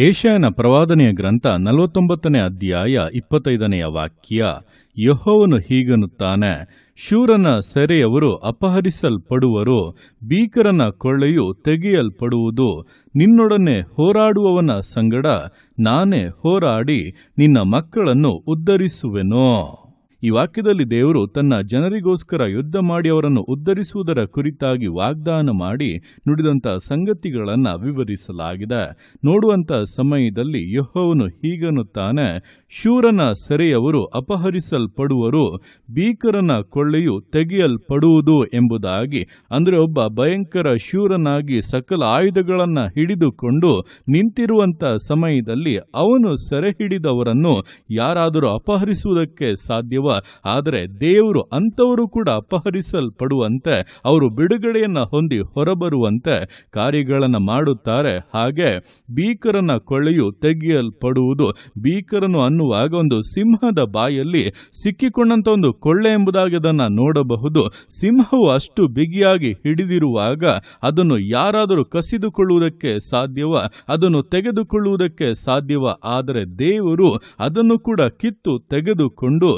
ಏಷಯನ ಪ್ರವಾದನೆಯ ಗ್ರಂಥ ನಲವತ್ತೊಂಬತ್ತನೇ ಅಧ್ಯಾಯ ಇಪ್ಪತ್ತೈದನೆಯ ವಾಕ್ಯ, ಯಹೋವನು ಹೀಗನ್ನುತ್ತಾನೆ, ಶೂರನ ಸೆರೆಯವರು ಅಪಹರಿಸಲ್ಪಡುವರು, ಭೀಕರನ ಕೊಳ್ಳೆಯು ತೆಗೆಯಲ್ಪಡುವುದು, ನಿನ್ನೊಡನೆ ಹೋರಾಡುವವನ ಸಂಗಡ ನಾನೇ ಹೋರಾಡಿ ನಿನ್ನ ಮಕ್ಕಳನ್ನು ಉದ್ಧರಿಸುವೆನೋ. ಈ ವಾಕ್ಯದಲ್ಲಿ ದೇವರು ತನ್ನ ಜನರಿಗೋಸ್ಕರ ಯುದ್ಧ ಮಾಡಿ ಅವರನ್ನು ಉದ್ಧರಿಸುವುದರ ಕುರಿತಾಗಿ ವಾಗ್ದಾನ ಮಾಡಿ ನುಡಿದಂತ ಸಂಗತಿಗಳನ್ನು ವಿವರಿಸಲಾಗಿದೆ. ನೋಡುವಂಥ ಸಮಯದಲ್ಲಿ ಯಹೋವನು ಹೀಗನ್ನುತ್ತಾನೆ, ಶೂರನ ಸೆರೆಯವರು ಅಪಹರಿಸಲ್ಪಡುವರು, ಭೀಕರನ ಕೊಳ್ಳೆಯು ತೆಗೆಯಲ್ಪಡುವುದು ಎಂಬುದಾಗಿ, ಅಂದರೆ ಒಬ್ಬ ಭಯಂಕರ ಶೂರನಾಗಿ ಸಕಲ ಆಯುಧಗಳನ್ನು ಹಿಡಿದುಕೊಂಡು ನಿಂತಿರುವಂಥ ಸಮಯದಲ್ಲಿ ಅವನು ಸೆರೆ ಹಿಡಿದವರನ್ನು ಯಾರಾದರೂ ಅಪಹರಿಸುವುದಕ್ಕೆ ಸಾಧ್ಯವ ಆದರೆ ದೇವರು ಅಂಥವರು ಕೂಡ ಅಪಹರಿಸಲ್ಪಡುವಂತೆ, ಅವರು ಬಿಡುಗಡೆಯನ್ನು ಹೊಂದಿ ಹೊರಬರುವಂತೆ ಕಾರ್ಯಗಳನ್ನು ಮಾಡುತ್ತಾರೆ. ಹಾಗೆ ಭೀಕರನ ಕೊಳೆಯು ತೆಗೆಯಲ್ಪಡುವುದು, ಭೀಕರನು ಅನ್ನುವಾಗ ಒಂದು ಸಿಂಹದ ಬಾಯಲ್ಲಿ ಸಿಕ್ಕಿಕೊಂಡಂತ ಒಂದು ಕೊಳ್ಳೆ ಎಂಬುದಾಗಿ ಅದನ್ನು ನೋಡಬಹುದು. ಸಿಂಹವು ಅಷ್ಟು ಬಿಗಿಯಾಗಿ ಹಿಡಿದಿರುವಾಗ ಅದನ್ನು ಯಾರಾದರೂ ಕಸಿದುಕೊಳ್ಳುವುದಕ್ಕೆ ಸಾಧ್ಯವ, ಅದನ್ನು ತೆಗೆದುಕೊಳ್ಳುವುದಕ್ಕೆ ಸಾಧ್ಯವ, ಆದರೆ ದೇವರು ಅದನ್ನು ಕೂಡ ಕಿತ್ತು ತೆಗೆದುಕೊಂಡು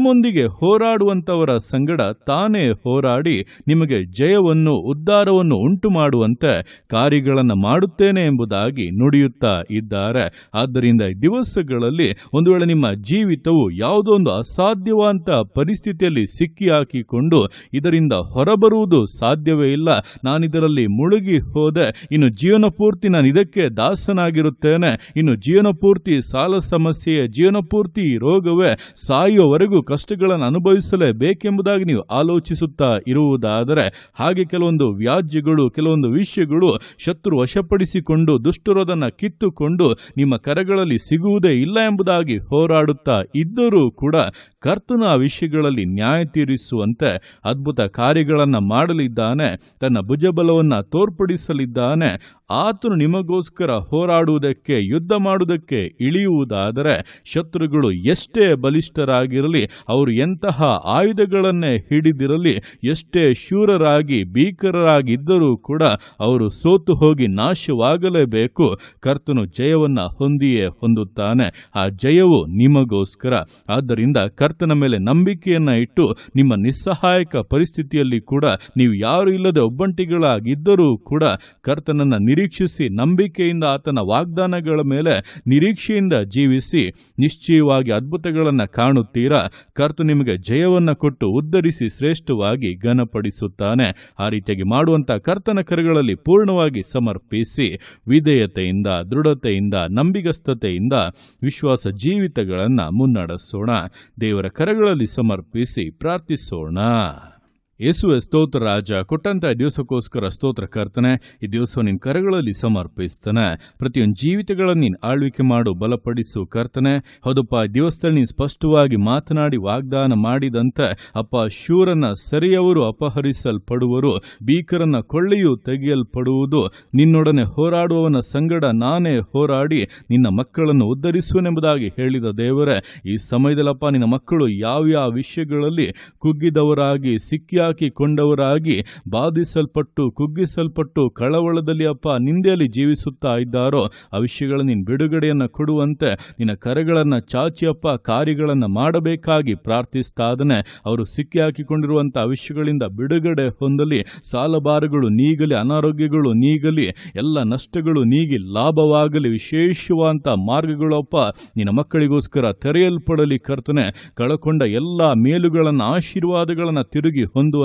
ನಿಮ್ಮೊಂದಿಗೆ ಹೋರಾಡುವಂತವರ ಸಂಗಡ ತಾನೇ ಹೋರಾಡಿ ನಿಮಗೆ ಜಯವನ್ನು, ಉದ್ಧಾರವನ್ನು ಉಂಟು ಮಾಡುವಂತೆ ಕಾರ್ಯಗಳನ್ನು ಮಾಡುತ್ತೇನೆ ಎಂಬುದಾಗಿ ನುಡಿಯುತ್ತಾ ಇದ್ದಾರೆ. ಆದ್ದರಿಂದ ದಿವಸಗಳಲ್ಲಿ ಒಂದು ವೇಳೆ ನಿಮ್ಮ ಜೀವಿತವು ಯಾವುದೋ ಒಂದು ಅಸಾಧ್ಯವಾದ ಪರಿಸ್ಥಿತಿಯಲ್ಲಿ ಸಿಕ್ಕಿ ಹಾಕಿಕೊಂಡು ಇದರಿಂದ ಹೊರಬರುವುದು ಸಾಧ್ಯವೇ ಇಲ್ಲ. ನಾನಿದರಲ್ಲಿ ಮುಳುಗಿ ಹೋದೆ. ಇನ್ನು ಜೀವನ ಪೂರ್ತಿ ನಾನು ಇದಕ್ಕೆ ದಾಸನಾಗಿರುತ್ತೇನೆ. ಇನ್ನು ಜೀವನ ಪೂರ್ತಿ ಸಾಲ ಸಮಸ್ಯೆಯ ಜೀವನ ಪೂರ್ತಿ ರೋಗವೇ ಸಾಯುವವರೆಗೂ ಕಷ್ಟಗಳನ್ನು ಅನುಭವಿಸಲೇಬೇಕೆಂಬುದಾಗಿ ನೀವು ಆಲೋಚಿಸುತ್ತಾ ಇರುವುದಾದರೆ ಹಾಗೆ ಕೆಲವೊಂದು ವ್ಯಾಜ್ಯಗಳು, ಕೆಲವೊಂದು ವಿಷಯಗಳು ಶತ್ರು ವಶಪಡಿಸಿಕೊಂಡು ದುಷ್ಟರೋದನ್ನು ಕಿತ್ತುಕೊಂಡು ನಿಮ್ಮ ಕರಗಳಲ್ಲಿ ಸಿಗುವುದೇ ಇಲ್ಲ ಎಂಬುದಾಗಿ ಹೋರಾಡುತ್ತಾ ಇದ್ದರೂ ಕೂಡ ಕರ್ತನ ವಿಷಯಗಳಲ್ಲಿ ನ್ಯಾಯ ತೀರಿಸುವಂತೆ ಅದ್ಭುತ ಕಾರ್ಯಗಳನ್ನು ಮಾಡಲಿದ್ದಾನೆ, ತನ್ನ ಭುಜಬಲವನ್ನು ತೋರ್ಪಡಿಸಲಿದ್ದಾನೆ. ಆತನು ನಿಮಗೋಸ್ಕರ ಹೋರಾಡುವುದಕ್ಕೆ, ಯುದ್ಧ ಮಾಡುವುದಕ್ಕೆ ಇಳಿಯುವುದಾದರೆ ಶತ್ರುಗಳು ಎಷ್ಟೇ ಬಲಿಷ್ಠರಾಗಿರಲಿ ಅವರು ಎಂತಹ ಆಯುಧಗಳನ್ನೇ ಹಿಡಿದಿರಲಿ, ಎಷ್ಟೇ ಶೂರರಾಗಿ, ಭೀಕರರಾಗಿದ್ದರೂ ಕೂಡ ಅವರು ಸೋತು ಹೋಗಿ ನಾಶವಾಗಲೇಬೇಕು. ಕರ್ತನು ಜಯವನ್ನ ಹೊಂದಿಯೇ ಹೊಂದುತ್ತಾನೆ. ಆ ಜಯವು ನಿಮಗೋಸ್ಕರ. ಆದ್ದರಿಂದ ಕರ್ತನ ಮೇಲೆ ನಂಬಿಕೆಯನ್ನ ಇಟ್ಟು, ನಿಮ್ಮ ನಿಸ್ಸಹಾಯಕ ಪರಿಸ್ಥಿತಿಯಲ್ಲಿ ಕೂಡ ನೀವು ಯಾರು ಇಲ್ಲದೆ ಒಬ್ಬಂಟಿಗಳಾಗಿದ್ದರೂ ಕೂಡ ಕರ್ತನನ್ನ ನಿರೀಕ್ಷಿಸಿ, ನಂಬಿಕೆಯಿಂದ ಆತನ ವಾಗ್ದಾನಗಳ ಮೇಲೆ ನಿರೀಕ್ಷೆಯಿಂದ ಜೀವಿಸಿ, ನಿಶ್ಚಯವಾಗಿ ಅದ್ಭುತಗಳನ್ನು ಕಾಣುತ್ತೀರಾ? ಕರ್ತು ನಿಮಗೆ ಜಯವನ್ನು ಕೊಟ್ಟು ಉದ್ಧರಿಸಿ ಶ್ರೇಷ್ಠವಾಗಿ ಘನಪಡಿಸುತ್ತಾನೆ. ಆ ರೀತಿಯಾಗಿ ಮಾಡುವಂಥ ಕರ್ತನ ಕರೆಗಳಲ್ಲಿ ಪೂರ್ಣವಾಗಿ ಸಮರ್ಪಿಸಿ ವಿಧೇಯತೆಯಿಂದ, ದೃಢತೆಯಿಂದ, ನಂಬಿಗಸ್ತತೆಯಿಂದ ವಿಶ್ವಾಸ ಜೀವಿತಗಳನ್ನು ಮುನ್ನಡೆಸೋಣ. ದೇವರ ಕರೆಗಳಲ್ಲಿ ಸಮರ್ಪಿಸಿ ಪ್ರಾರ್ಥಿಸೋಣ. ಯೇಸುವೆ ಸ್ತೋತ್ರ ರಾಜ, ಕೊಟ್ಟಂತ ದಿವಸಕ್ಕೋಸ್ಕರ ಸ್ತೋತ್ರ ಕರ್ತನೆ, ಈ ದಿವಸ ನಿನ್ನ ಕರಗಳಲ್ಲಿ ಸಮರ್ಪಿಸ್ತಾನೆ. ಪ್ರತಿಯೊಂದು ಜೀವಿತಗಳನ್ನು ನೀನು ಆಳ್ವಿಕೆ ಮಾಡು, ಬಲಪಡಿಸು ಕರ್ತನೆ. ಹೌದಪ್ಪ ದಿವಸದಲ್ಲಿ ನೀನು ಸ್ಪಷ್ಟವಾಗಿ ಮಾತನಾಡಿ, ವಾಗ್ದಾನ ಮಾಡಿದಂತೆ ಅಪ್ಪ, ಶೂರನ ಸರಿಯವರು ಅಪಹರಿಸಲ್ಪಡುವರು, ಭೀಕರನ ಕೊಳ್ಳೆಯು ತೆಗೆಯಲ್ಪಡುವುದು. ನಿನ್ನೊಡನೆ ಹೋರಾಡುವವನ ಸಂಗಡ ನಾನೇ ಹೋರಾಡಿ, ನಿನ್ನ ಮಕ್ಕಳನ್ನು ಉದ್ಧರಿಸುವನೆಂಬುದಾಗಿ ಹೇಳಿದ ದೇವರೇ, ಈ ಸಮಯದಲ್ಲಪ್ಪ ನಿನ್ನ ಮಕ್ಕಳು ಯಾವ್ಯಾವ ವಿಷಯಗಳಲ್ಲಿ ಕುಗ್ಗಿದವರಾಗಿ ಸಿಕ್ಕಿಹಾಕಿಕೊಂಡವರಾಗಿ ಬಾಧಿಸಲ್ಪಟ್ಟು, ಕುಗ್ಗಿಸಲ್ಪಟ್ಟು ಕಳವಳದಲ್ಲಿ ಅಪ್ಪ ನಿಂದೆಯಲ್ಲಿ ಜೀವಿಸುತ್ತಾ ಇದ್ದಾರೋ, ಆ ವಿಷಯಗಳ ನಿನ್ನ ಬಿಡುಗಡೆಯನ್ನು ಕೊಡುವಂತೆ ನಿನ್ನ ಕರೆಗಳನ್ನು ಚಾಚಿಯಪ್ಪ ಕಾರ್ಯಗಳನ್ನು ಮಾಡಬೇಕಾಗಿ ಪ್ರಾರ್ಥಿಸ್ತಾದನೆ ಅವರು ಸಿಕ್ಕಿ ಹಾಕಿಕೊಂಡಿರುವಂಥ ವಿಷಯಗಳಿಂದ ಬಿಡುಗಡೆ ಹೊಂದಲಿ, ಸಾಲಭಾರಗಳು ನೀಗಲಿ, ಅನಾರೋಗ್ಯಗಳು ನೀಗಲಿ, ಎಲ್ಲ ನಷ್ಟಗಳು ನೀಗಿ ಲಾಭವಾಗಲಿ ವಿಶೇಷವಾದಂಥ ಮಾರ್ಗಗಳಪ್ಪ ನಿನ್ನ ಮಕ್ಕಳಿಗೋಸ್ಕರ ತೆರೆಯಲ್ಪಡಲಿ ಕರ್ತನೆ. ಕಳಕೊಂಡ ಎಲ್ಲ ಮೇಲುಗಳನ್ನು, ಆಶೀರ್ವಾದಗಳನ್ನು ತಿರುಗಿ ಹೊಂದುವಂತೆ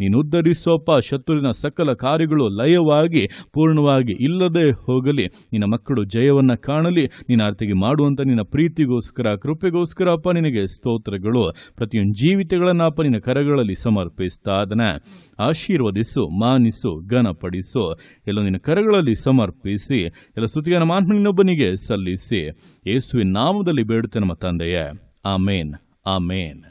ನೀನು ಉದ್ಧರಿಸೋಪ. ಶತ್ರುವಿನ ಸಕಲ ಕಾರ್ಯಗಳು ಲಯವಾಗಿ, ಪೂರ್ಣವಾಗಿ ಇಲ್ಲದೆ ಹೋಗಲಿ. ನಿನ್ನ ಮಕ್ಕಳು ಜಯವನ್ನ ಕಾಣಲಿ. ನಿನ್ನ ಆರ್ತಿಗೆ ಮಾಡುವಂತ ನಿನ್ನ ಪ್ರೀತಿಗೋಸ್ಕರ ಕೃಪೆಗೋಸ್ಕರ ಅಪ್ಪ ನಿನಗೆ ಸ್ತೋತ್ರಗಳು. ಪ್ರತಿಯೊಂದು ಜೀವಿತಗಳನ್ನ ಅಪ್ಪ ನಿನ್ನ ಕರಗಳಲ್ಲಿ ಸಮರ್ಪಿಸ್ತಾ ಅದನ್ನ ಆಶೀರ್ವದಿಸು, ಮಾನಿಸು, ಘನಪಡಿಸು. ಎಲ್ಲ ನಿನ್ನ ಕರಗಳಲ್ಲಿ ಸಮರ್ಪಿಸಿ. ಎಲ್ಲ ಸ್ತುತಿಯನ್ನು ಮಾನ್ಮನಿನೊಬ್ಬನಿಗೆ ಸಲ್ಲಿಸಿ. ಯೇಸುವಿನ ನಾಮದಲ್ಲಿ ಬೇಡುತ್ತೆ ನಮ್ಮ ತಂದೆಯೇ. ಆಮೇನ್. ಆಮೇನ್.